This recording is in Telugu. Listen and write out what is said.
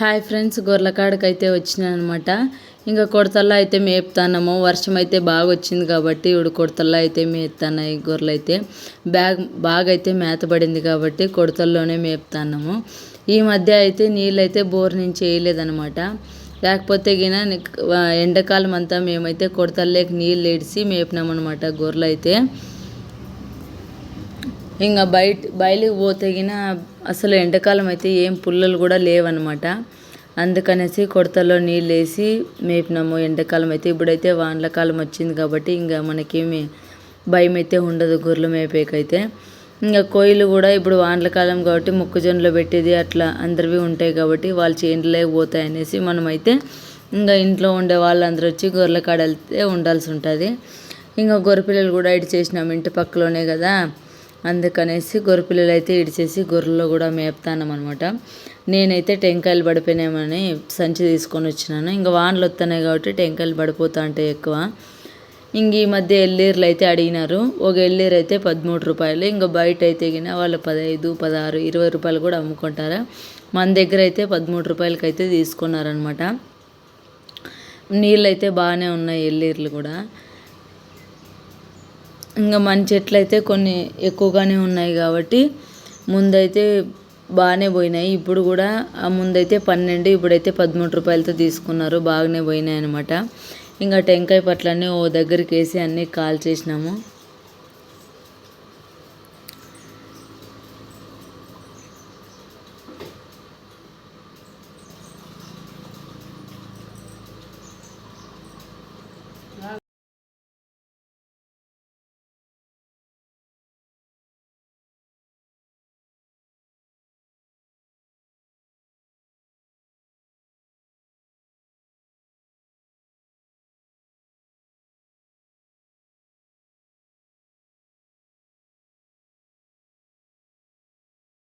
హాయ్ ఫ్రెండ్స్ గొర్రెకాడకి అయితే వచ్చినాను అనమాట ఇంకా కొడతల్లో అయితే మేపుతాన్నాము. వర్షం అయితే బాగా వచ్చింది కాబట్టి ఇప్పుడు కొడతల్లో అయితే మేపుతున్నాయి గొర్రెలు అయితే బ్యాగ్ బాగా అయితే మేతబడింది కాబట్టి కొడతల్లోనే మేపుతాన్నాము. ఈ మధ్య అయితే నీళ్ళు అయితే బోర్ నుంచి వేయలేదనమాట లేకపోతే గిన ఎండాకాలం అంతా మేమైతే కొడతల్లోకి నీళ్ళు ఏడిసి మేపినామన్నమాట గొర్రెలు అయితే ఇంకా బయట బయలుకి పోతేగిన అసలు ఎండాకాలం అయితే ఏం పుల్లలు కూడా లేవన్నమాట. అందుకనేసి కొడతలో నీళ్ళు వేసి మేపినాము. ఎండాకాలం అయితే ఇప్పుడైతే వానల కాలం వచ్చింది కాబట్టి ఇంకా మనకేమి భయం అయితే ఉండదు గొర్రెలు మేపేకైతే. ఇంకా కోయిలు కూడా ఇప్పుడు వానల కాలం కాబట్టి మొక్కజొన్నలో పెట్టేది అట్లా అందరివి ఉంటాయి కాబట్టి వాళ్ళు చేనులోకి పోతాయి అనేసి మనమైతే ఇంకా ఇంట్లో ఉండే వాళ్ళందరూ వచ్చి గొర్రెల కాడ వెళ్తే ఉండాల్సి ఉంటుంది. ఇంకా గొర్రె పిల్లలు కూడా ఇటు చేసినాం ఇంటి పక్కలోనే కదా. అందుకనేసి గొర్రె పిల్లలు అయితే ఇడిచేసి గొర్రెలు కూడా మేపుతానం అనమాట నేనైతే టెంకాయలు పడిపోయినామని సంచి తీసుకొని వచ్చినాను. ఇంకా వానలు వస్తున్నాయి కాబట్టి టెంకాయలు పడిపోతా అంటే ఎక్కువ. ఇంక ఈ మధ్య ఎల్లీర్లు అయితే అడిగినారు. ఒక ఎల్లీర్ అయితే పదమూడు రూపాయలు ఇంకా బయట అయితే గిన వాళ్ళు పదహైదు పదహారు ఇరవై రూపాయలు కూడా అమ్ముకుంటారు. మన దగ్గర అయితే పదమూడు రూపాయలకి అయితే తీసుకున్నారనమాట. నీళ్ళు అయితే బాగానే ఉన్నాయి ఎల్లీర్లు కూడా. ఇంకా మన చెట్లు అయితే కొన్ని ఎక్కువగానే ఉన్నాయి కాబట్టి ముందైతే బాగానే పోయినాయి. ఇప్పుడు కూడా ఆ ముందైతే పన్నెండు ఇప్పుడైతే పదమూడు రూపాయలతో తీసుకున్నారు. బాగానే పోయినాయి అనమాట ఇంకా టెంకాయ పట్లన్నీ ఓ దగ్గరికి వేసి అన్నీ కాల్ చేసినాము